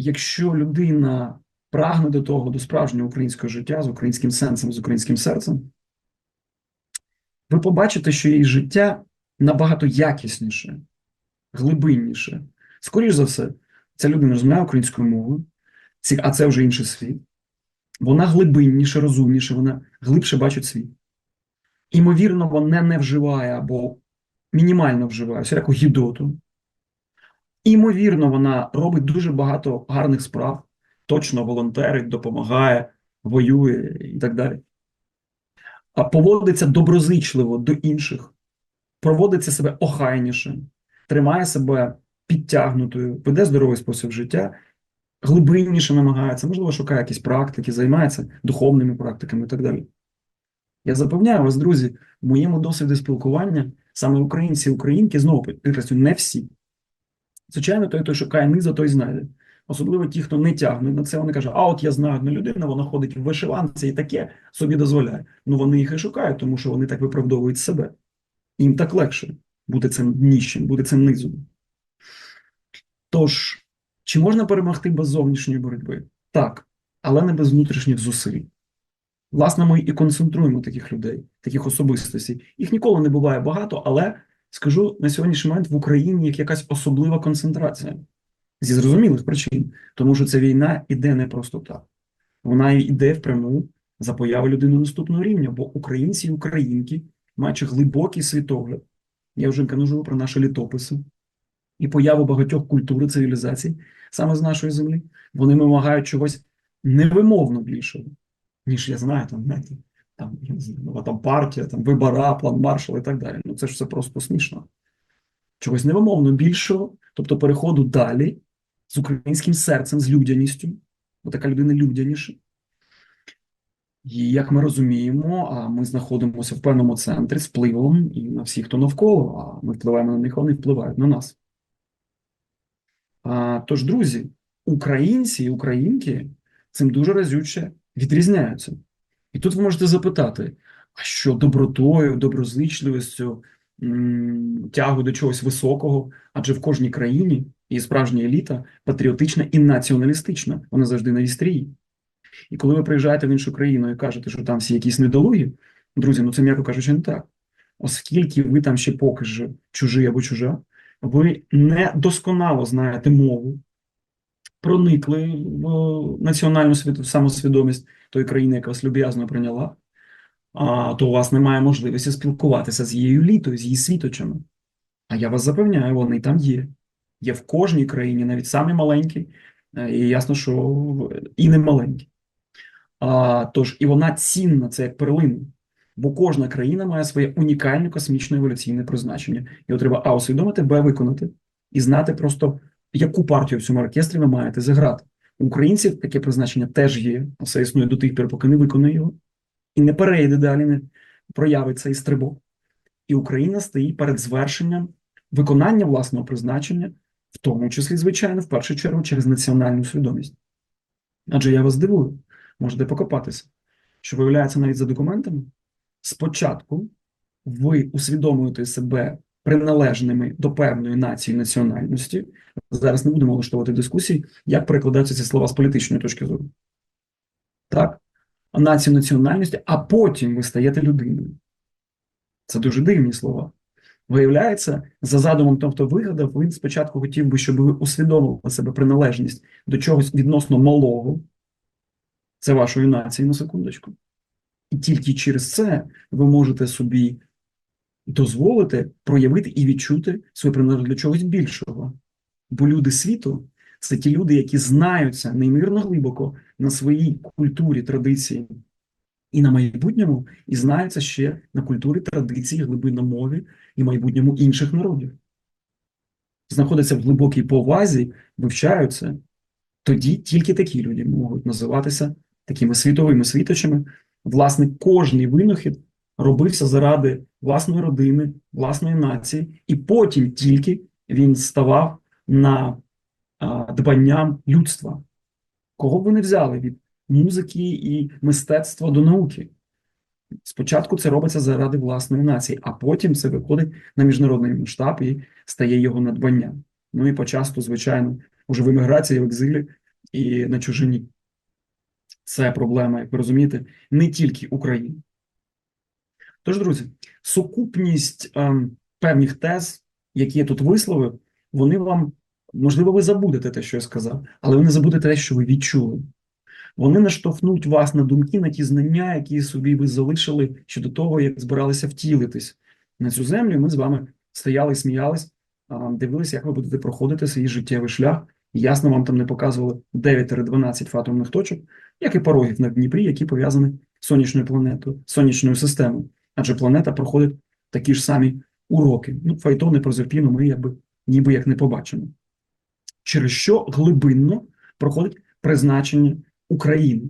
якщо людина прагне до того, до справжнього українського життя з українським сенсом, з українським серцем, ви побачите, що її життя набагато якісніше, глибинніше. Скоріше за все, ця людина розмовляє українською мовою, а це вже інший світ. Вона глибинніше, розумніше, вона глибше бачить світ. Імовірно, вона не вживає або мінімально вживає всяку гідоту. Імовірно, вона робить дуже багато гарних справ, точно волонтерить, допомагає, воює і так далі. А поводиться доброзичливо до інших, проводиться себе охайніше, тримає себе підтягнутою, веде здоровий спосіб життя, глибинніше намагається, можливо, шукає якісь практики, займається духовними практиками і так далі. Я запевняю вас, друзі, в моєму досвіді спілкування саме українці і українки, знову підкреслюю, не всі. Звичайно, той, хто шукає низа, той знайде. Особливо ті, хто не тягне на це, вони кажуть, а от я знаю одну людину, вона ходить в вишиванці і таке собі дозволяє. Ну вони їх і шукають, тому що вони так виправдовують себе. Їм так легше бути цим ніщим, бути цим низом. Тож, чи можна перемогти без зовнішньої боротьби? Так, але не без внутрішніх зусиль. Власне, ми і концентруємо таких людей, таких особистостей. Їх ніколи не буває багато, але скажу на сьогоднішній момент в Україні як якась особлива концентрація зі зрозумілих причин, тому що ця війна іде не просто так. Вона йде впряму за появи людини наступного рівня, бо українці і українки, маючи глибокий світогляд, я вже кажу про наші літописи і появу багатьох культур і цивілізацій саме з нашої землі, вони вимагають чогось невимовно більшого, ніж я знаю, там, знаєте, там, я не знаю, нова там партія, там вибора, план маршала і так далі. Ну це ж все просто смішно. Чогось невимовно більшого, тобто переходу далі з українським серцем, з людяністю, бо така людина людяніша. І як ми розуміємо, а ми знаходимося в певному центрі з впливом і на всіх, хто навколо, а ми впливаємо на них, вони впливають на нас. А, тож, друзі, українці і українки цим дуже разюче відрізняються. І тут ви можете запитати, а що добротою, доброзичливістю, тягу до чогось високого, адже в кожній країні є справжня еліта, патріотична і націоналістична, вона завжди на вістрії. І коли ви приїжджаєте в іншу країну і кажете, що там всі якісь недолугі, друзі, ну це м'яко кажучи, не так. Оскільки ви там ще поки ж чужий або чужа, ви не досконало знаєте мову, проникли в національну світ- самосвідомість тої країни, яка вас люб'язно прийняла, а, то у вас немає можливості спілкуватися з її літою, з її світочами. А я вас запевняю, вони там є. Є в кожній країні, навіть самі маленькі, е, і ясно, що і не маленькі. А, тож, і вона цінна, це як перлина. Бо кожна країна має своє унікальне космічне еволюційне призначення. Його треба А усвідомити, Б виконати і знати просто, яку партію в цьому оркестрі ви маєте зіграти. У українців таке призначення теж є, все існує до тих пір, поки не виконує його, і не перейде далі, не проявить цей стрибок. І Україна стоїть перед звершенням виконання власного призначення, в тому числі, звичайно, в першу чергу через національну свідомість. Адже я вас дивую, можете покопатися, що виявляється навіть за документами. Спочатку ви усвідомлюєте себе приналежними до певної нації національності. Зараз не будемо влаштовувати дискусії, як перекладаються ці слова з політичної точки зору. Так? Націю національності, а потім ви стаєте людиною. Це дуже дивні слова. Виявляється, за задумом, того, хто вигадав, він спочатку хотів би, щоб ви усвідомили себе приналежність до чогось відносно малого. Це вашої нації на секундочку. І тільки через це ви можете собі дозволити проявити і відчути свою приналежність до чогось більшого. Бо люди світу це ті люди, які знаються неймовірно глибоко на своїй культурі, традиції і на майбутньому, і знаються ще на культурі, традиції, глибинномові і майбутньому інших народів. Знаходяться в глибокій повазі, вивчаються. Тоді тільки такі люди можуть називатися такими світовими світочами. Власне, кожний винахід робився заради власної родини, власної нації, і потім тільки він ставав на дбанням людства. Кого б ви не взяли від музики і мистецтва до науки? Спочатку це робиться заради власної нації, а потім це виходить на міжнародний масштаб і стає його надбанням. Ну і почасту, звичайно, уже в еміграції, в екзилі і на чужині. Це проблема, як ви розумієте, не тільки України. Тож, друзі, сукупність ем, певних тез, які я тут висловив, вони вам, можливо, ви забудете те, що я сказав, але ви не забудете те, що ви відчули. Вони наштовхнуть вас на думки, на ті знання, які собі ви залишили щодо того, як збиралися втілитись на цю землю. Ми з вами стояли, сміялись, дивилися, як ви будете проходити свій життєвий шлях. Ясно, вам там не показували 9-12 фатомних точок, як і порогів на Дніпрі, які пов'язані з сонячною планетою, сонячною системою. Адже планета проходить такі ж самі уроки. Ну, файтони про Зерпіну ми якби ніби як не побачимо. Через що глибинно проходить призначення України.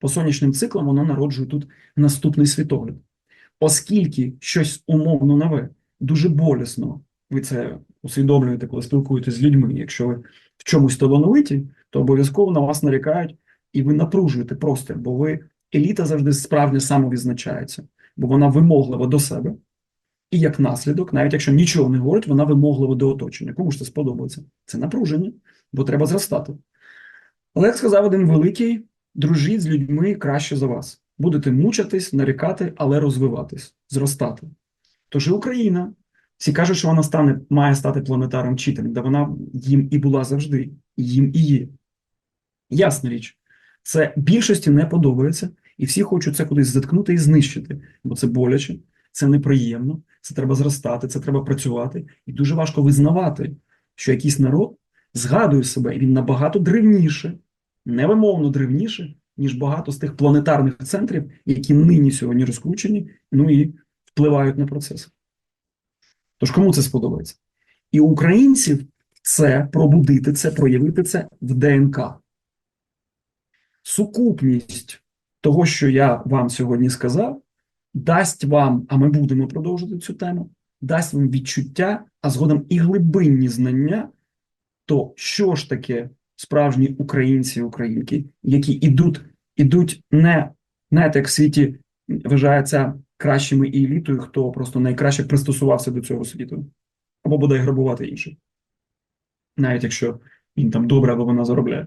По сонячним циклам воно народжує тут наступний світогляд. Оскільки щось умовно нове, дуже болісно, ви це усвідомлюєте, коли спілкуєтесь з людьми. Якщо ви в чомусь талановиті, то обов'язково на вас нарікають і ви напружуєте простір, бо ви еліта завжди справді самовідзначається, бо вона вимоглива до себе. І як наслідок, навіть якщо нічого не говорить, вона вимоглива до оточення. Кому ж це сподобається? Це напруження, бо треба зростати. Але як сказав один великий, дружіть з людьми краще за вас. Будете мучитись, нарікати, але розвиватись, зростати. Тож і Україна. Всі кажуть, що вона стане, має стати планетарним вчителем, де вона їм і була завжди, і їм і є. Ясна річ, це більшості не подобається, і всі хочуть це кудись заткнути і знищити, бо це боляче, це неприємно, це треба зростати, це треба працювати. І дуже важко визнавати, що якийсь народ згадує себе, і він набагато древніше, невимовно древніше, ніж багато з тих планетарних центрів, які нині сьогодні розкручені, ну і впливають на процеси. Тож кому це сподобається? І українців це пробудити, це проявити це в ДНК. Сукупність того, що я вам сьогодні сказав, дасть вам, а ми будемо продовжувати цю тему, дасть вам відчуття, а згодом і глибинні знання, то що ж таке справжні українці і українки, які ідуть, ідуть не, знаєте, як в світі вважається кращими і елітою, хто просто найкраще пристосувався до цього світу, або буде грабувати інших, навіть якщо він там добре або вона заробляє.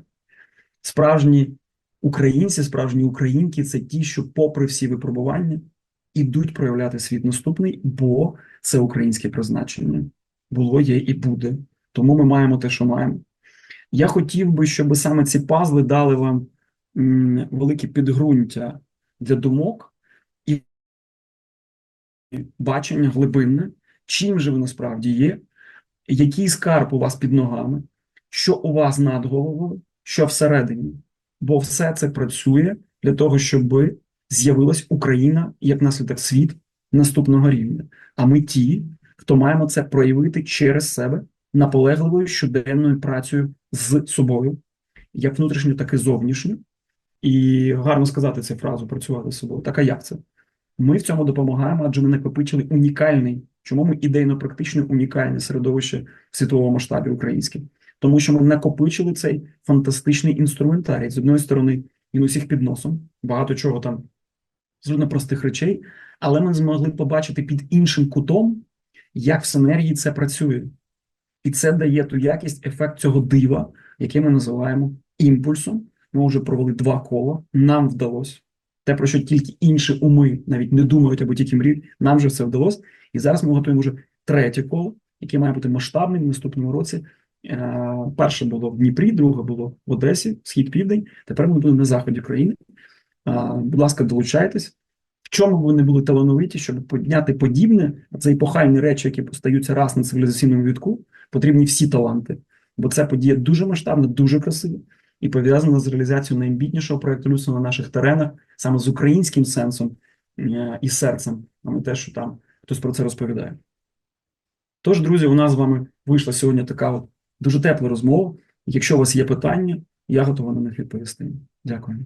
Справжні українці, справжні українки це ті, що, попри всі випробування, ідуть проявляти світ наступний, бо це українське призначення. Було, є і буде. Тому ми маємо те, що маємо. Я хотів би, щоб саме ці пазли дали вам велике підґрунтя для думок і бачення глибинне, чим же ви насправді є, який скарб у вас під ногами, що у вас над головою, що всередині. Бо все це працює для того, щоб з'явилась Україна як наслідок світ наступного рівня. А ми ті, хто маємо це проявити через себе наполегливою щоденною працею з собою, як внутрішньо, так і зовнішньо. І гарно сказати цю фразу працювати з собою. Так а як це? Ми в цьому допомагаємо, адже ми накопичили унікальний, чому ми ідейно-практично унікальне середовище в світовому масштабі українське. Тому що ми накопичили цей фантастичний інструментарій. З одної сторони, він усіх під носом, багато чого там з простих речей, але ми змогли побачити під іншим кутом, як в синергії це працює. І це дає ту якість, ефект цього дива, яке ми називаємо імпульсом. Ми вже провели два кола, нам вдалося. Те, про що тільки інші уми навіть не думають або тільки мріють, нам вже все вдалося. І зараз ми готуємо вже третє коло, яке має бути масштабним в наступному році. Е, перше було в Дніпрі, друге було в Одесі, схід південь. Тепер ми будемо на заході країни. Будь ласка, долучайтесь. В чому б ви не були талановиті, щоб підняти подібне, це епохальні речі, які постаються раз на цивілізаційному відку, потрібні всі таланти. Бо це подія дуже масштабна, дуже красива і пов'язана з реалізацією найамбітнішого проєкту людства на наших теренах, саме з українським сенсом е, і серцем, а не те, що там хтось про це розповідає. Тож, друзі, у нас з вами вийшла сьогодні така от дуже тепла розмова. Якщо у вас є питання, я готова на них відповісти. Дякую.